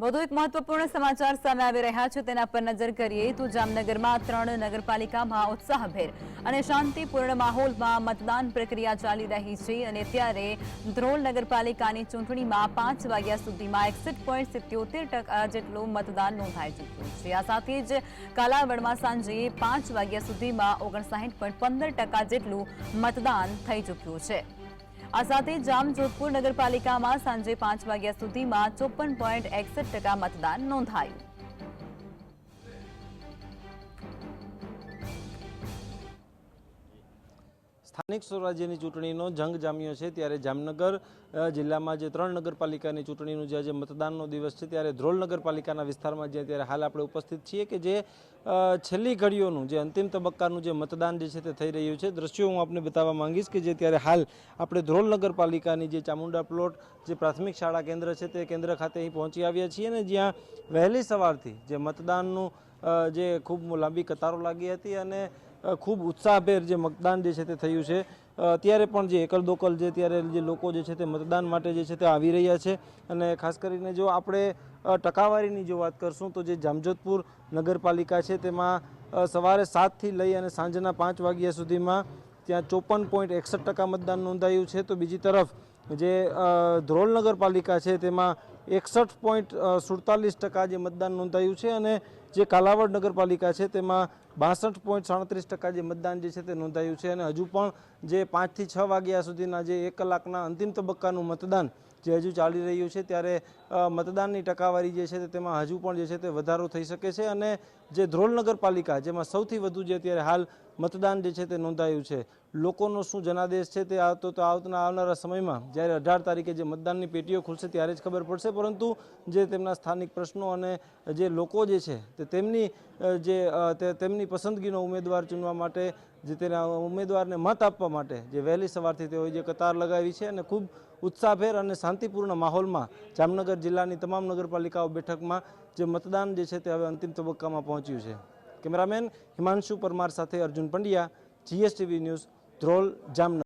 વધુ એક મહત્વપૂર્ણ સમાચાર સામે આવી રહ્યા છે. તેના પર નજર કરીએ તો જામનગરમાં ત્રણ નગરપાલિકામાં ઉત્સાહભેર અને શાંતિપૂર્ણ માહોલમાં મતદાન પ્રક્રિયા ચાલી રહી છે અને ત્યારે ધ્રોલ નગરપાલિકાની ચૂંટણીમાં પાંચ વાગ્યા સુધીમાં એકસઠ પોઈન્ટ સિત્યોતેર ટકા જેટલું મતદાન નોંધાઈ ચૂક્યું છે. આ સાથે જ કાલાવડમાં સાંજે પાંચ વાગ્યા સુધીમાં ઓગણસાઠ પોઈન્ટ પંદર ટકા જેટલું મતદાન થઈ ચૂક્યું છે. આ સાથે જામજોધપુર નગરપાલિકામાં સાંજે પાંચ વાગ્યા સુધીમાં ચોપન પોઈન્ટ એકસઠ ટકા મતદાન નોંધાયું. સ્થાનિક સ્વરાજ્યની ચૂંટણીનો જંગ જામ્યો છે ત્યારે જામનગર જિલ્લામાં જે ત્રણ નગરપાલિકાની ચૂંટણીનું જે આજે મતદાનનો દિવસ છે ત્યારે ધ્રોલ નગરપાલિકાના વિસ્તારમાં જે ત્યારે હાલ આપણે ઉપસ્થિત છીએ કે જે છેલ્લી ઘડીઓનું જે અંતિમ તબક્કાનું જે મતદાન જે છે તે થઈ રહ્યું છે. દ્રશ્યો હું આપને બતાવવા માંગીશ કે જે ત્યારે હાલ આપણે ધ્રોલ નગરપાલિકાની જે ચામુંડા પ્લોટ, જે પ્રાથમિક શાળા કેન્દ્ર છે તે કેન્દ્ર ખાતે અહીં પહોંચી આવ્યા છીએ અને જ્યાં વહેલી સવારથી જે મતદાનનું જે ખૂબ લાંબી કતારો લાગી હતી અને ખૂબ ઉત્સાહભેર જે મતદાન જે છે તે થયું છે. અત્યારે પણ જે એકલ દોકલ જે ત્યારે જે લોકો જે છે તે મતદાન માટે જે છે તે આવી રહ્યા છે. અને ખાસ કરીને જો આપણે ટકાવારીની જો વાત કરશું તો જે જામજોધપુર નગરપાલિકા છે તેમાં સવારે સાતથી લઈ અને સાંજના પાંચ વાગ્યા સુધીમાં ત્યાં ચોપન પોઈન્ટ એકસઠ ટકા મતદાન નોંધાયું છે. તો બીજી તરફ જે ધ્રોલ નગરપાલિકા છે તેમાં એકસઠ પોઈન્ટ સુડતાલીસ ટકા જે મતદાન નોંધાયું છે અને જે કાલાવડ નગરપાલિકા છે તેમાં બાસઠ પોઈન્ટ સાડત્રીસ ટકા જે મતદાન જે છે તે નોંધાયું છે અને હજુ પણ જે પાંચથી છ વાગ્યા સુધીના જે એક કલાકના અંતિમ તબક્કાનું મતદાન જે હજુ ચાલી રહ્યું છે ત્યારે મતદાનની ટકાવારી જે છે તેમાં હજુ પણ જે છે તે વધારો થઈ શકે છે અને જે ધ્રોલ નગરપાલિકા, જેમાં સૌથી વધુ જે અત્યારે હાલ મતદાન જે છે તે નોંધાયું છે. લોકોનો શું જનાદેશ છે તે આવતો તો આવતા આવનારા સમયમાં જ્યારે અઢાર તારીખે જે મતદાનની પેટીઓ ખુલશે ત્યારે જ ખબર પડશે. પરંતુ જે તેમના સ્થાનિક પ્રશ્નો અને જે લોકો જે છે તે તેમની જે તેમની પસંદગીનો ઉમેદવાર ચૂનવા માટે, જે તેના ઉમેદવારને મત આપવા માટે જે વહેલી સવારથી તેઓએ જે કતાર લગાવી છે અને ખૂબ ઉત્સાહભેર અને શાંતિપૂર્ણ માહોલમાં જામનગર જિલ્લાની તમામ નગરપાલિકાઓ બેઠકમાં જે મતદાન જે છે તે હવે અંતિમ તબક્કામાં પહોંચ્યું છે. કેમેરામેન હિમાંશુ પરમાર સાથે અર્જુન પંડ્યા જીએસટીવી ન્યૂઝ ધ્રોલ જામનગર.